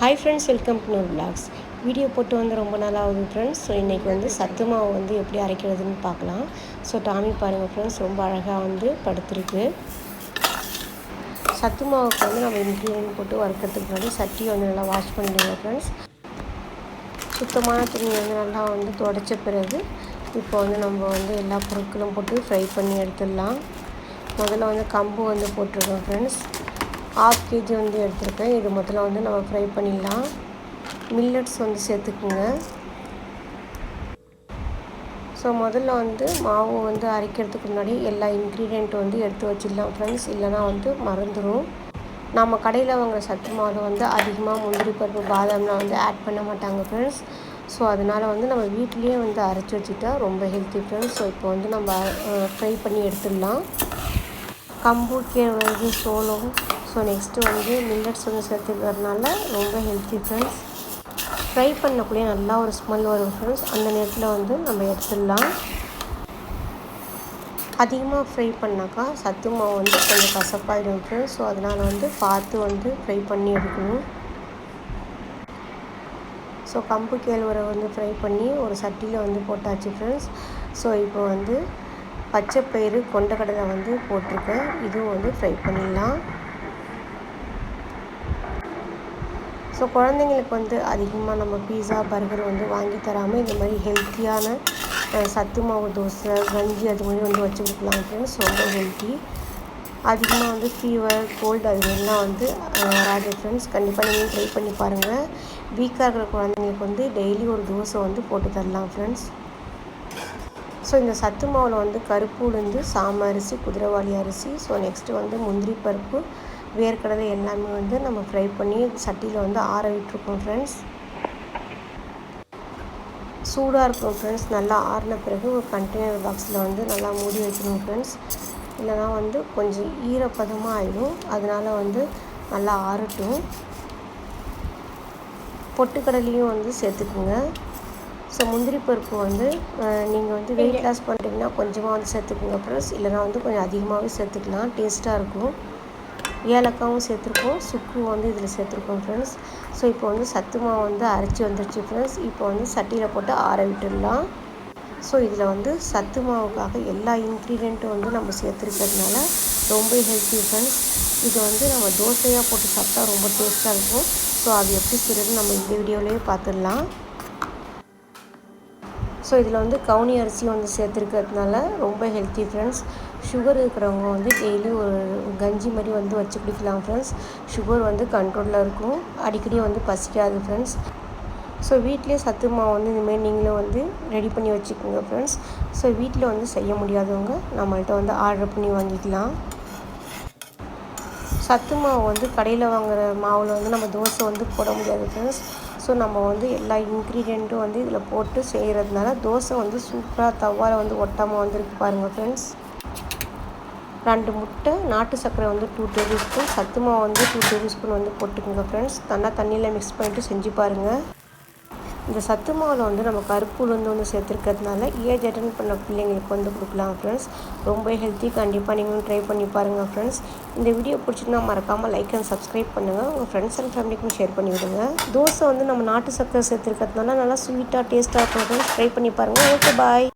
Hi friends welcome to Noor blogs video போட்டு வந்து ரொம்ப நாள் ஆகுது ஃப்ரெண்ட்ஸ் ஸோ இன்றைக்கி வந்து சத்து மாவு வந்து எப்படி அரைக்கிறதுன்னு பார்க்கலாம். ஸோ டாமி பாருங்கள் ஃப்ரெண்ட்ஸ் ரொம்ப அழகாக வந்து படுத்துருக்கு. சத்து மாவுக்கு வந்து நம்ம இன்க்ரீடியன்ட் போட்டு வறுக்கிறதுக்கு முன்னாடி சட்டியை வந்து நல்லா வாஷ் பண்ணிடுங்க ஃப்ரெண்ட்ஸ் சுத்தமான துணி வந்து நல்லா வந்து துடைச்ச பிறகு இப்போ வந்து நம்ம வந்து எல்லா பொருட்களும் போட்டு ஃப்ரை பண்ணி எடுத்துடலாம். முதல்ல வந்து கம்பு வந்து போட்டிருக்கோம் ஃப்ரெண்ட்ஸ் ஆஃப் கேஜி வந்து எடுத்துருக்கேன். இது முதல்ல வந்து நம்ம ஃப்ரை பண்ணிடலாம். மில்லட்ஸ் வந்து சேர்த்துக்குங்க. ஸோ முதல்ல வந்து மாவு வந்து அரைக்கிறதுக்கு முன்னாடி எல்லா இன்க்ரீடியண்ட் வந்து எடுத்து வச்சிடலாம் ஃப்ரெண்ட்ஸ் இல்லைனா வந்து மறந்துடும் நம்ம கடையில் வாங்குகிற சத்து மாவில் வந்து அதிகமாக முந்திரி பருப்பு பாதாம்லாம் வந்து ஆட் பண்ண மாட்டாங்க ஃப்ரெண்ட்ஸ் ஸோ அதனால் வந்து நம்ம வீட்லேயே வந்து அரைச்சி வச்சுட்டா ரொம்ப ஹெல்த்தி ஃப்ரெண்ட்ஸ் ஸோ இப்போ வந்து நம்ம ஃப்ரை பண்ணி எடுத்துடலாம். கம்பு கேழ்வரகு சோளம் ஸோ நெக்ஸ்ட்டு வந்து மில்லட்ஸ் வந்து சேர்த்துக்கிறதுனால ரொம்ப ஹெல்த்தி ஃப்ரெண்ட்ஸ் ஃப்ரை பண்ணக்கூடிய நல்லா ஒரு ஸ்மெல் வரும் ஃப்ரெண்ட்ஸ் அந்த நேரத்தில் வந்து நம்ம எடுத்துடலாம். அதிகமாக ஃப்ரை பண்ணாக்கா சத்து மாவு வந்து கொஞ்சம் கசப்பாயிடும் ஃப்ரெண்ட்ஸ் ஸோ அதனால் வந்து பார்த்து வந்து ஃப்ரை பண்ணி எடுக்கணும். ஸோ கம்பு கேழ்வரை வந்து ஃப்ரை பண்ணி ஒரு சட்டியில் வந்து போட்டாச்சு ஃப்ரெண்ட்ஸ் ஸோ இப்போ வந்து பச்சை பயிறு கொண்டக்கடலை வந்து போட்டிருக்கேன். இதுவும் வந்து ஃப்ரை பண்ணிடலாம். ஸோ குழந்தைங்களுக்கு வந்து அதிகமாக நம்ம பீஸா பர்கர் வந்து வாங்கி தராமல் இந்த மாதிரி ஹெல்த்தியான சத்து மாவு தோசை கஞ்சி அது மாதிரி வந்து வச்சு கொடுக்கலாம். ஃப்ரெண்ட்ஸ் ரொம்ப ஹெல்த்தி அதிகமாக வந்து ஃபீவர் கோல்டு அது மாதிரிலாம் வந்து வராது ஃப்ரெண்ட்ஸ் கண்டிப்பாக நீங்கள் ட்ரை பண்ணி பாருங்கள் வீக்காக இருக்கிற குழந்தைங்களுக்கு வந்து டெய்லி ஒரு தோசை வந்து போட்டு தரலாம் ஃப்ரெண்ட்ஸ் ஸோ இந்த சத்து மாவில் வந்து கருப்பு உளுந்து சாம அரிசி குதிரைவாளி அரிசி. ஸோ நெக்ஸ்ட்டு வந்து முந்திரி பருப்பு வேர்க்கடலை எல்லாமே வந்து நம்ம ஃப்ரை பண்ணி சட்டியில் வந்து ஆற விட்டுருக்கோம் ஃப்ரெண்ட்ஸ் சூடாக இருக்கும் ஃப்ரெண்ட்ஸ் நல்லா ஆறின பிறகு ஒரு கண்டெய்னர் பாக்ஸில் வந்து நல்லா மூடி வைக்கணும் ஃப்ரெண்ட்ஸ் இல்லைனா வந்து கொஞ்சம் ஈரப்பதமாக ஆகிடும் அதனால் வந்து நல்லா ஆறட்டும். பொட்டுக்கடலையும் வந்து சேர்த்துக்குங்க. ஸோ முந்திரி பருப்பு வந்து நீங்கள் வந்து வெயிட் லாஸ் பண்ணுறீங்கன்னா கொஞ்சமாக வந்து சேர்த்துக்குங்க ப்ளஸ் இல்லைனா வந்து கொஞ்சம் அதிகமாகவே சேர்த்துக்கலாம். டேஸ்ட்டாக இருக்கும். ஏலக்காவும் சேர்த்துருக்கோம் சுக்கும் வந்து இதில் சேர்த்துருக்கோம் ஃப்ரெண்ட்ஸ் ஸோ இப்போ வந்து சத்து மாவு வந்து அரைச்சி வந்துருச்சு ஃப்ரெண்ட்ஸ் இப்போ வந்து சட்டியில் போட்டு ஆற விட்டுடலாம். ஸோ இதில் வந்து சத்து மாவுக்காக எல்லா இன்க்ரீடியண்ட்டும் வந்து நம்ம சேர்த்துருக்கிறதுனால ரொம்ப ஹெல்த்தி ஃப்ரெண்ட்ஸ் இது வந்து நம்ம தோசையாக போட்டு சாப்பிட்டா ரொம்ப டேஸ்ட்டாக இருக்கும். ஸோ அது எப்படி செய்கிறதுன்னு நம்ம இந்த வீடியோலேயே பார்த்துடலாம். ஸோ இதில் வந்து கவுனி அரிசியும் வந்து சேர்த்துருக்கிறதுனால ரொம்ப ஹெல்த்தி ஃப்ரெண்ட்ஸ் சுகர் இருக்கிறவங்க வந்து டெய்லி ஒரு கஞ்சி மாதிரி வந்து வச்சு குடிக்கலாம் ஃப்ரெண்ட்ஸ் சுகர் வந்து கண்ட்ரோலில் இருக்கும். அடிக்கடி வந்து பசிக்காது ஃப்ரெண்ட்ஸ் ஸோ வீட்லேயே சத்து மாவு வந்து இந்தமாரி நீங்களும் வந்து ரெடி பண்ணி வச்சுக்கோங்க ஃப்ரெண்ட்ஸ் ஸோ வீட்டில் வந்து செய்ய முடியாதவங்க நம்மள்ட்ட வந்து ஆர்டர் பண்ணி வாங்கிக்கலாம். சத்து மாவு வந்து கடையில் வாங்குகிற மாவில் வந்து நம்ம தோசை வந்து போட முடியாது ஃப்ரெண்ட்ஸ் ஸோ நம்ம வந்து எல்லா இன்க்ரீடியண்ட்டும் வந்து இதில் போட்டு செய்கிறதுனால தோசை வந்து சூப்பராக தவாவில் வந்து ஒட்டாமல் வந்துருக்கு பாருங்கள் ஃப்ரெண்ட்ஸ் ரெண்டு முட்டை நாட்டு சர்க்கரை வந்து டூ டேபிள் ஸ்பூன் சத்து மாவு வந்து டூ டேபிள் ஸ்பூன் வந்து போட்டுக்கோங்க ஃப்ரெண்ட்ஸ் நல்லா தண்ணியில் மிக்ஸ் பண்ணிவிட்டு செஞ்சு பாருங்கள் இந்த சத்து மாவில் வந்து நம்ம கருப்பு உளுந்து வந்து சேர்த்துருக்கிறதுனால ஏஜ் அட்டன் பண்ண பிள்ளைங்களுக்கு வந்து கொடுக்கலாம் ஃப்ரெண்ட்ஸ் ரொம்ப ஹெல்த்தி கண்டிப்பாக நீங்களும் ட்ரை பண்ணி பாருங்கள் ஃப்ரெண்ட்ஸ் இந்த வீடியோ பிடிச்சிருந்தா மறக்காமல் லைக் அண்ட் சப்ஸ்கிரைப் பண்ணுங்கள் உங்கள் ஃப்ரெண்ட்ஸ் அண்ட் ஃபேமிலிக்கும் ஷேர் பண்ணி விடுங்க. தோசை வந்து நம்ம நாட்டு சர்க்கரை சேர்த்துருக்கிறதுனால நல்லா ஸ்வீட்டாக டேஸ்ட்டாக இருக்கும் ஃப்ரெண்ட்ஸ் ட்ரை பண்ணி பாருங்கள் ஓகே பாய்